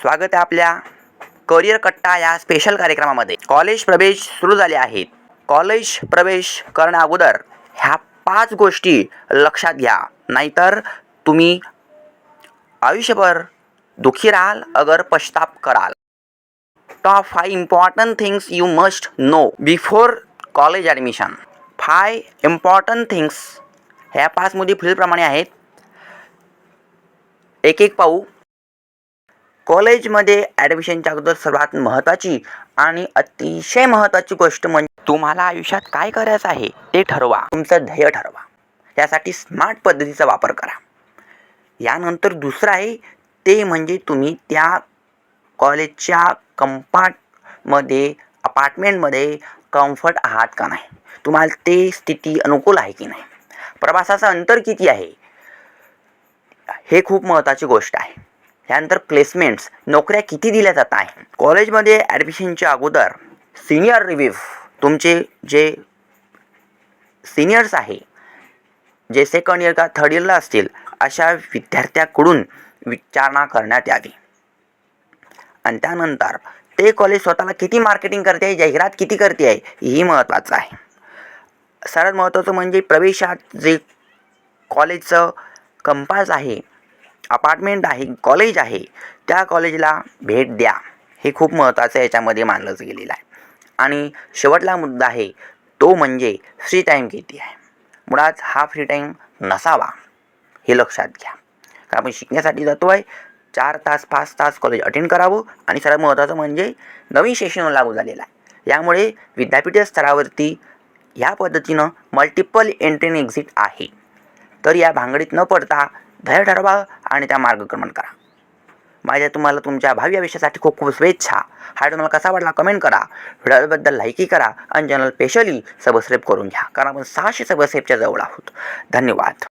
स्वागत आहे आपल्या करिअर कट्टा या स्पेशल कार्यक्रमामध्ये. कॉलेज प्रवेश सुरू झाले आहेत. कॉलेज प्रवेश करण्या अगोदर ह्या पाच गोष्टी लक्षात घ्या. नाहीतर तुम्ही आयुष्यभर दुखी राहाल अगर पश्चाताप कराल. Top five important things you must know before college admission five important things ह्या पाच मुली पुढीलप्रमाणे आहेत. एक एक पाहू कॉलेजमध्ये ॲडमिशनच्या अगोदर सर्वात महत्त्वाची आणि अतिशय महत्त्वाची गोष्ट म्हणजे तुम्हाला आयुष्यात काय करायचं आहे ते ठरवा. तुमचं ध्येय ठरवा. त्यासाठी स्मार्ट पद्धतीचा वापर करा. यानंतर दुसरं आहे ते म्हणजे तुम्ही त्या कॉलेजच्या कंपार्टमध्ये अपार्टमेंटमध्ये कम्फर्ट आहात का नाही? तुम्हाला ते स्थिती अनुकूल आहे की नाही? प्रवासाचं अंतर किती आहे? हे खूप महत्त्वाची गोष्ट आहे. त्यानंतर प्लेसमेंट्स नोकऱ्या किती दिल्या जात आहे कॉलेजमध्ये ॲडमिशनच्या अगोदर सिनियर रिव्ह्यू तुमचे जे सिनियर्स आहे जे सेकंड इयर का थर्ड इयरला असतील अशा विद्यार्थ्याकडून विचारणा करण्यात यावी. आणि त्यानंतर ते कॉलेज स्वतःला किती मार्केटिंग करते आहे जाहिरात किती करते आहे ही महत्त्वाचं आहे. सर्वात महत्त्वाचं म्हणजे प्रवेशात जे कॉलेजचं कंपास आहे अपार्टमेंट आहे कॉलेज आहे त्या कॉलेजला भेट द्या. हे खूप महत्त्वाचं याच्यामध्ये मानलं गेलेलं आहे. आणि शेवटला मुद्दा आहे तो म्हणजे फ्री टाईम किती आहे? मुळात हा फ्री टाईम नसावा हे लक्षात घ्या. कारण आपण शिकण्यासाठी जातो आहे चार तास पाच तास कॉलेज अटेंड करावं आणि सर्वात महत्त्वाचं म्हणजे नवीन सेशन लागू झालेलं आहे. यामुळे विद्यापीठ स्तरावरती ह्या पद्धतीनं मल्टिपल एंट्री एक्झिट आहे. तर या भांगडीत न पडता धैर्य ठरवा आणि त्या मार्गक्रमण करा. माझ्या तुम्हाला तुमच्या भावी आयुष्यासाठी खूप खूप शुभेच्छा. हा तुम्हाला कसा वाटला कमेंट करा. व्हिडिओबद्दल लाईकही करा आणि चॅनल स्पेशली सबस्क्राईब करून घ्या. कारण आपण सहाशे सबस्क्राईबच्या जवळ आहोत. धन्यवाद.